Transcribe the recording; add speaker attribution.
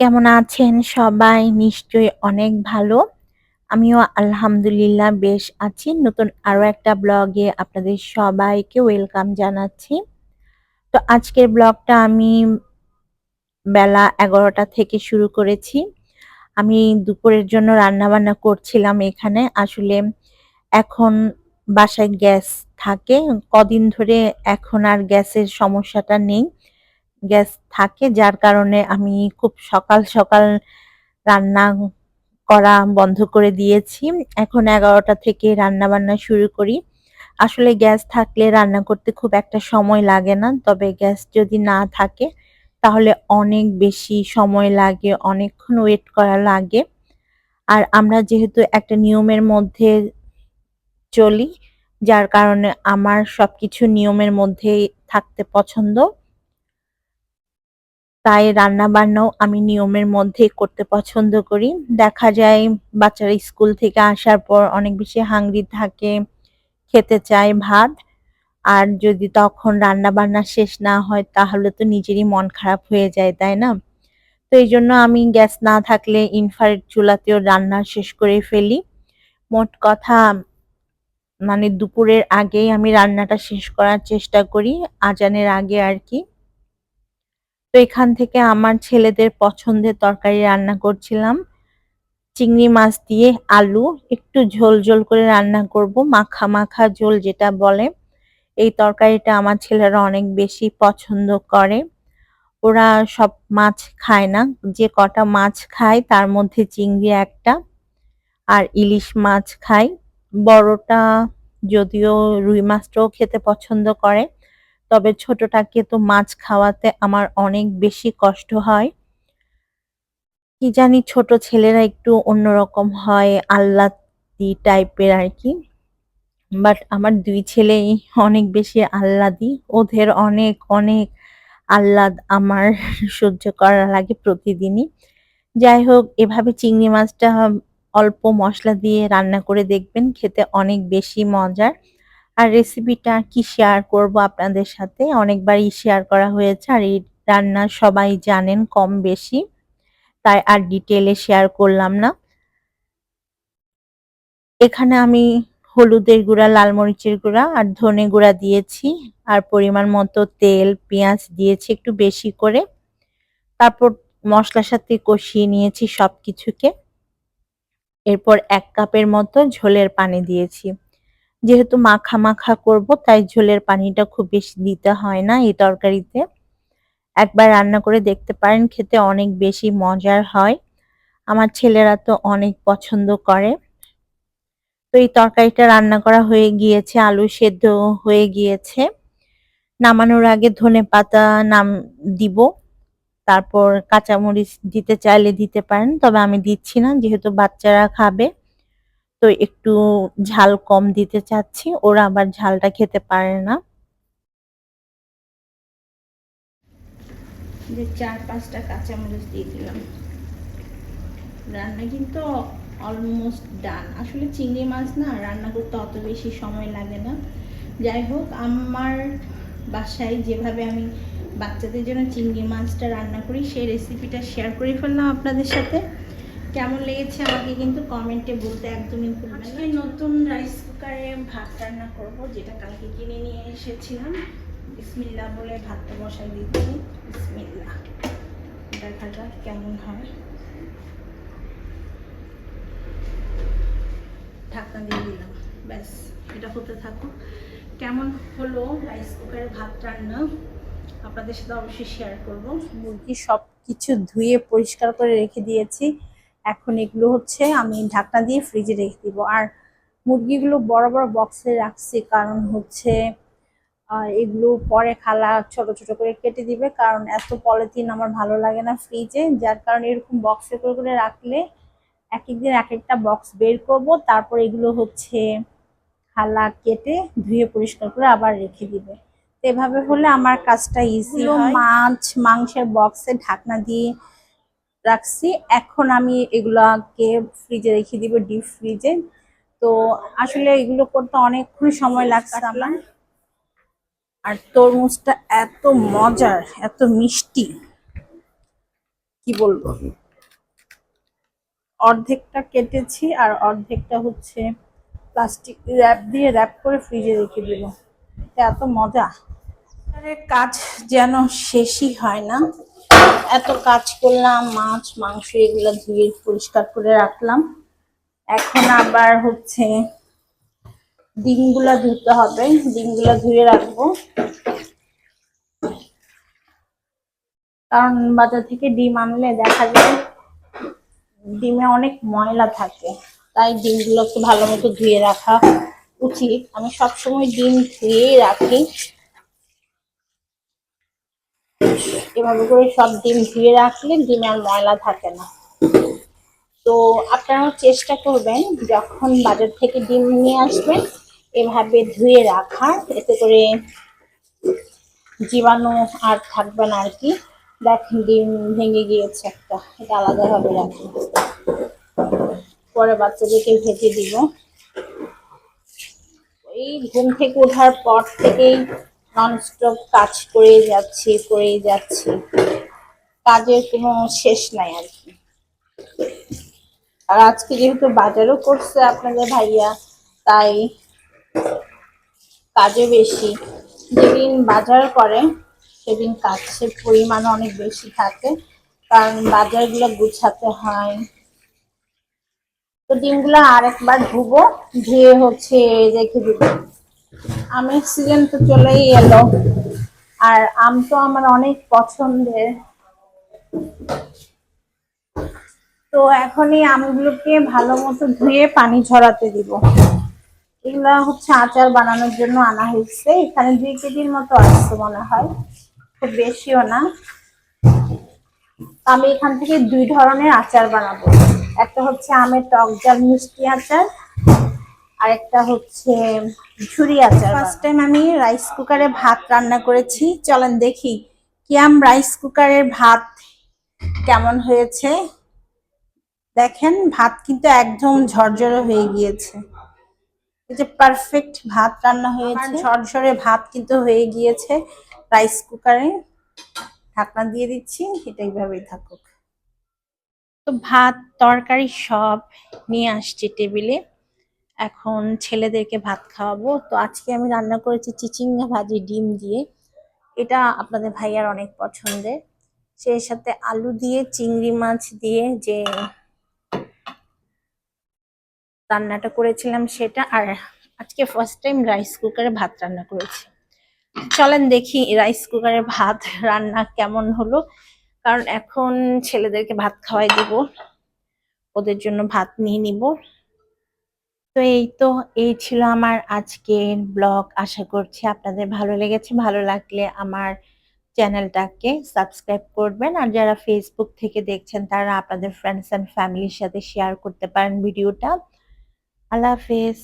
Speaker 1: কেমন আছেন সবাই? নিশ্চয়ই অনেক ভালো। আমিও আলহামদুলিল্লাহ বেশ আছি। নতুন আরও একটা ব্লগে আপনাদের সবাইকে ওয়েলকাম জানাচ্ছি। তো আজকের ব্লগটা আমি বেলা ১১টা থেকে শুরু করেছি। আমি দুপুরের জন্য রান্নাবান্না করছিলাম এখানে। আসলে এখন বাসায় গ্যাস থাকে। কদিন ধরে এখন আর গ্যাসের সমস্যাটা নেই। গ্যাস থাকে, যার কারণে আমি খুব সকাল সকাল রান্না করা বন্ধ করে দিয়েছি। এখন এগারোটা থেকে রান্না বান্না শুরু করি। আসলে গ্যাস থাকলে রান্না করতে খুব একটা সময় লাগে না, তবে গ্যাস যদি না থাকে, তাহলে অনেক বেশি সময় লাগে, অনেকক্ষণ ওয়েট করা লাগে। আর আমরা যেহেতু একটা নিয়মের মধ্যে চলি, যার কারণে আমার সব কিছু নিয়মের মধ্যেই থাকতে পছন্দ। তাই রান্না-বান্নাও আমি নিয়মের মধ্যে করতে পছন্দ করি। দেখা যায় বাচ্চারা স্কুল থেকে আসার পর অনেক বেশি হাংরি থাকে, খেতে চায় ভাত। আর যদি তখন রান্না-বান্না শেষ না হয় তাহলে তো নিজেরই মন খারাপ হয়ে যায়, তাই না? তো এই জন্য আমি গ্যাস না থাকলে ইনফ্রারেড চুলাতেও রান্না শেষ করে ফেলি। মোট কথা মানে দুপুরের আগেই আমি রান্নাটা শেষ করার চেষ্টা করি, আজানের আগে আর কি। এখান থেকে আমার ছেলেদের পছন্দের তরকারি রান্না করছিলাম। চিংড়ি মাছ দিয়ে আলু, একটু ঝোল ঝোল করে রান্না করব, মাখা মাখা ঝোল যেটা বলে। এই তরকারিটা আমার ছেলেরা অনেক বেশি পছন্দ করে। ওরা সব মাছ খায় না, যে কটা মাছ খায় তার মধ্যে চিংড়ি একটা আর ইলিশ মাছ খায়। বড়টা যদিও রুই মাছটাও খেতে পছন্দ করে। তবে ছোটটাকে তো মাছ খাওয়াতে আমার অনেক বেশি কষ্ট হয়। কি জানি ছোট ছেলেরা একটু অন্যরকম হয়, আহ্লাদি টাইপের আর কি। বাট আমার দুই ছেলেই অনেক বেশি আহ্লাদি। ওদের অনেক অনেক আহ্লাদ আমার সহ্য করা লাগে প্রতিদিনই। যাই হোক, এভাবে চিংড়ি মাছটা অল্প মশলা দিয়ে রান্না করে দেখবেন, খেতে অনেক বেশি মজার। আর রেসিপিটা কি শেয়ার করব আপনাদের সাথে? অনেকবারই শেয়ার করা হয়েছে আর এই রান্না সবাই জানেন কম বেশি, তাই আর ডিটেলে শেয়ার করলাম না। এখানে আমি হলুদের গুঁড়া, লাল মরিচের গুঁড়া আর ধনে গুঁড়া দিয়েছি আর পরিমাণ মতো তেল, পেঁয়াজ দিয়েছি একটু বেশি করে। তারপর মশলার সাথে কষিয়ে নিয়েছি সব কিছুকে এরপর এক কাপের মতো ঝোলের পানি দিয়েছি। যেহেতু মাখা মাখা করব, তাই ঝোলের পানিটা খুব বেশি দিতে হয় না এই তরকারিতে। একবার রান্না করে দেখতে পারেন, খেতে অনেক বেশি মজার হয়। আমার ছেলেরা তো অনেক পছন্দ করে। তো এই তরকারিটা রান্না করা হয়ে গিয়েছে, আলু সেদ্ধ হয়ে গিয়েছে। নামানোর আগে ধনে পাতা নাম দিব, তারপর কাঁচামরিচ দিতে চাইলে দিতে পারেন, তবে আমি দিচ্ছি না, যেহেতু বাচ্চারা খাবে। তো একটু ঝাল কম দিতে চাচ্ছি। ওরা আবার ঝালটা খেতে পারে না। যে চার পাঁচটা কাঁচামরিচ দিয়ে দিলাম। রান্না কিন্তু অলমোস্ট ডান আসলে চিংড়ি মাছ না রান্না করতে অত বেশি সময় লাগে না। যাই হোক, আমার বাসায় যেভাবে আমি বাচ্চাদের জন্য চিংড়ি মাছটা রান্না করি, সেই রেসিপিটা শেয়ার করে ফেললাম আপনাদের সাথে। কেমন লেগেছে আমাকে কিন্তু কমেন্টে বলতে একদমই ভুলবেন না। নতুন রাইস কুকারে ভাত রান্না করব যেটা কালকে কিনে নিয়ে এসেছিলাম। বিসমিল্লা বলে ভাতটা বসাই দিচ্ছি। বিসমিল্লা। দেখা যাক কেমন হয়? ঢাকনা দিয়ে দিলাম। ব্যাস এটা হতে থাকুক। কেমন হলো রাইস কুকারে ভাত রান্না? আপনাদের সাথে অবশ্যই শেয়ার করব। মুরগি সব কিছু ধুয়ে পরিষ্কার করে রেখে দিয়েছি। এখন এগুলো হচ্ছে আমি ঢাকনা দিয়ে ফ্রিজে রেখে দিব। আর মুরগিগুলো বড় বড় বক্সে রাখছি কারণ হচ্ছে এগুলো পরে খালা ছোট ছোট করে কেটে দিবে কারণ এত পলিথিন আমার ভালো লাগে না ফ্রিজে যার কারণে এরকম বক্সে করে করে রাখলে এক একদিন এক একটা বক্স বের করব তারপর এগুলো হচ্ছে খালা কেটে ধুয়ে পরিষ্কার করে আবার রেখে দিবে। এভাবে হলে আমার কাজটা ইজি মাছ মাংসের বক্সে ঢাকনা দিয়ে রাখছি। এখন আমি এগুলাকে ফ্রিজে রেখে দিব ডিপ ফ্রিজে তো আসলে এগুলো করতে অনেকক্ষণ সময় লাগছে আমার। আর তরমুজটা এত মজার এত মিষ্টি।
Speaker 2: কি বলব? অর্ধেকটা কেটেছি আর অর্ধেকটা হচ্ছে প্লাস্টিক র্যাপ দিয়ে র্যাপ করে ফ্রিজে রেখে দিব। এটা এত মজা। আরে কাজ যেন শেষই হয় না। এত কাজ করলাম, মাছ, মাংস, এগুলো ধুয়ে পরিষ্কার করে রাখলাম। এখন আবার হচ্ছে ডিমগুলা ধুতে হবে। ডিমগুলা ধুয়ে রাখব। কারণ বাজার থেকে ডিম আনলে দেখা যায় ডিমে অনেক ময়লা থাকে। তাই ডিমগুলোকে ভালো মতো ধুয়ে রাখা উচিত। আমি সবসময় ডিম ধুয়েই রাখি। এভাবে করে সব ডিম ধুয়ে রাখলে ডিমে আর ময়লা থাকে না। তো আপনারাও চেষ্টা করবেন, যখন বাজার থেকে ডিম নিয়ে আসবেন, এভাবে ধুয়ে রাখার, এতে করে জীবাণু আর থাকবে না আর কি। দেখেন ডিম ভেঙে গিয়েছে একটা, এটা আলাদাভাবে রাখি পরে বাচ্চাদেরকে ভেজে দিব। এই ঘুম থেকে ওঠার পর থেকেই ননস্টপ কাজ করে যাচ্ছি, করেই যাচ্ছি। কাজের কোনো শেষ নাই আর কি। আর আজকে যেহেতু বাজারও করছে আপনাদের ভাইয়া, তাই কাজে বেশি। যেদিন বাজার করে, সেদিন কাজের পরিমাণ অনেক বেশি থাকে, কারণ বাজারগুলো গুছাতে হয়। তো ডিমগুলো আরেকবার ধুবো, ধুয়ে হচ্ছে রেখে দিব আমের সিজন তো চলেই এলো। আর আম তো আমার অনেক পছন্দের। তো এখনই আমগুলোকে ভালো মতো ধুয়ে পানি ঝরাতে দিব। এগুলা হচ্ছে আচার বানানোর জন্য আনা হয়েছে। এখানে দুই কেজির মতো আসছে মনে হয়। খুব বেশিও না। আমি এখান থেকে দুই ধরনের আচার বানাবো। একটা হচ্ছে আমের টক জাল মিষ্টি আচার আর একটা হচ্ছে ঝুরি আচার ফার্স্ট টাইম আমি রাইস কুকারে ভাত রান্না করেছি। চলেন দেখি কিয়াম রাইস কুকারের ভাত কেমন হয়েছে। দেখেন ভাত কিন্তু একদম ঝরঝরে হয়ে গিয়েছে। এই যে পারফেক্ট ভাত রান্না হয়েছে। ঝরঝরে ভাত কিন্তু হয়ে গিয়েছে রাইস কুকারে ঢাকনা দিয়ে দিচ্ছি এটা এইভাবেই থাকুক। তো ভাত তরকারি সব নিয়ে আসছি টেবিলে। এখন ছেলেদেরকে ভাত খাওয়াবো। তো আজকে আমি রান্না করেছি চিচিঙ্গা ভাজি ডিম দিয়ে। এটা আপনাদের ভাইয়ার অনেক পছন্দের। সেই সাথে আলু দিয়ে, চিংড়ি মাছ দিয়ে যে রান্নাটা করেছিলাম সেটা। আর আজকে ফার্স্ট টাইম রাইস কুকারে ভাত রান্না করেছি। চলেন দেখি রাইস কুকারে ভাত রান্না কেমন হলো। কারণ এখন ছেলেদেরকে ভাত খাওয়াই দিব। ওদের জন্য ভাত নিয়ে নিব। তো এই তো, এই ছিল আমার আজকের ব্লগ। আশা করছি আপনাদের ভালো লেগেছে। ভালো লাগলে আমার চ্যানেলটাকে সাবস্ক্রাইব করবেন। আর যারা ফেসবুক থেকে দেখছেন, তারা আপনাদের ফ্রেন্ডস অ্যান্ড ফ্যামিলির সাথে শেয়ার করতে পারেন ভিডিওটা। আল্লাহ হাফেজ।